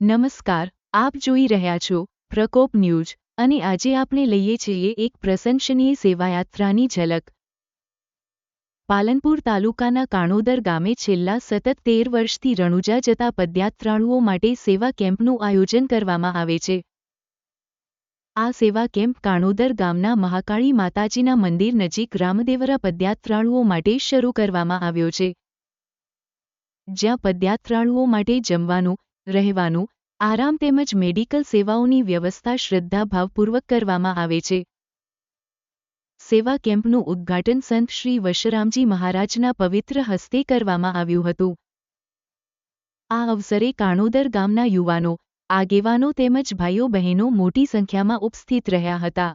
નમસ્કાર, આપ જોઈ રહ્યા છો પ્રકોપ ન્યૂઝ અને આજે આપણે લઈએ છીએ એક પ્રશંસનીય સેવાયાત્રાની ઝલક. પાલનપુર તાલુકાના કાણોદર ગામે છેલ્લા સતત તેર વર્ષથી રણુજા જતા પદયાત્રાળુઓ માટે સેવા કેમ્પનું આયોજન કરવામાં આવે છે. આ સેવા કેમ્પ કાણોદર ગામના મહાકાળી માતાજીના મંદિર નજીક રામદેવરા પદયાત્રાળુઓ માટે શરૂ કરવામાં આવ્યો છે. જ્યાં પદયાત્રાળુઓ માટે જમવાનું રહેવાનું આરામ તેમજ મેડિકલ સેવાઓની વ્યવસ્થા શ્રદ્ધાભાવપૂર્વક કરવામાં આવે છે. સેવા કેમ્પનું ઉદ્ઘાટન સંત શ્રી વશરામજી મહારાજના પવિત્ર હસ્તે કરવામાં આવ્યું હતું. આ અવસરે કાણોદર ગામના યુવાનો, આગેવાનો તેમજ ભાઈઓ બહેનો મોટી સંખ્યામાં ઉપસ્થિત રહ્યા હતા.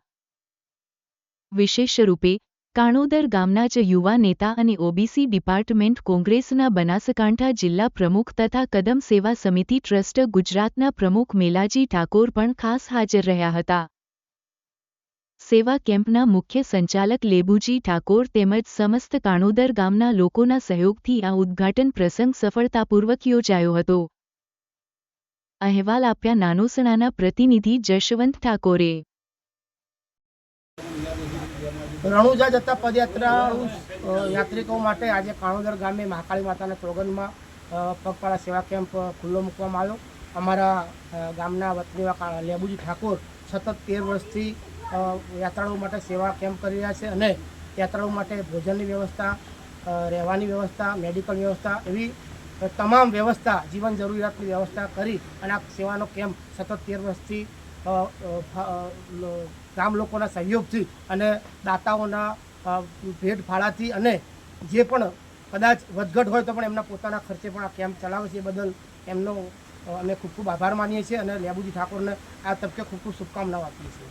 વિશેષ રૂપે કાણોદર ગામના જ યુવા નેતા અને ઓબીસી ડિપાર્ટમેન્ટ કોંગ્રેસના બનાસકાંઠા જિલ્લા પ્રમુખ તથા કદમ સેવા સમિતિ ટ્રસ્ટ ગુજરાતના પ્રમુખ મેલાજી ઠાકોર પણ ખાસ હાજર રહ્યા હતા. સેવા કેમ્પના મુખ્ય સંચાલક લેબુજી ઠાકોર તેમજ સમસ્ત કાણોદર ગામના લોકોના સહયોગથી આ ઉદ્ઘાટન પ્રસંગ સફળતાપૂર્વક યોજાયો હતો. અહેવાલ આપ્યા નાનોસણાના પ્રતિનિધિ જશવંત ઠાકોરે. રણુજા જતા પદયાત્રા યાત્રિકો માટે આજે કાણોદર ગામે મહાકાળી માતાના સ્લોગનમાં પગપાળા સેવા કેમ્પ ખુલ્લો મૂકવામાં આવ્યો. અમારા ગામના વતની લેબુજી ઠાકોર સતત તેર વર્ષથી યાત્રાળુઓ માટે સેવા કેમ્પ કરી રહ્યા છે અને યાત્રાળુઓ માટે ભોજનની વ્યવસ્થા રહેવાની વ્યવસ્થા, મેડિકલ વ્યવસ્થા એવી તમામ વ્યવસ્થા, જીવન જરૂરિયાતની વ્યવસ્થા કરી અને આ સેવાનો કેમ્પ સતત તેર વર્ષથી ગામ લોકોના સહયોગથી અને દાતાઓના ભેટફાળાથી ભેટ ફાળાથી અને જે પણ કદાચ વધઘટ હોય તો પણ એમના પોતાના ખર્ચે પણ આ કેમ્પ ચલાવે છે એ બદલ એમનો અમે ખૂબ ખૂબ આભાર માનીએ છીએ અને લેબુજી ઠાકોરને આ તબકે ખૂબ ખૂબ શુભકામનાઓ આપીએ છીએ.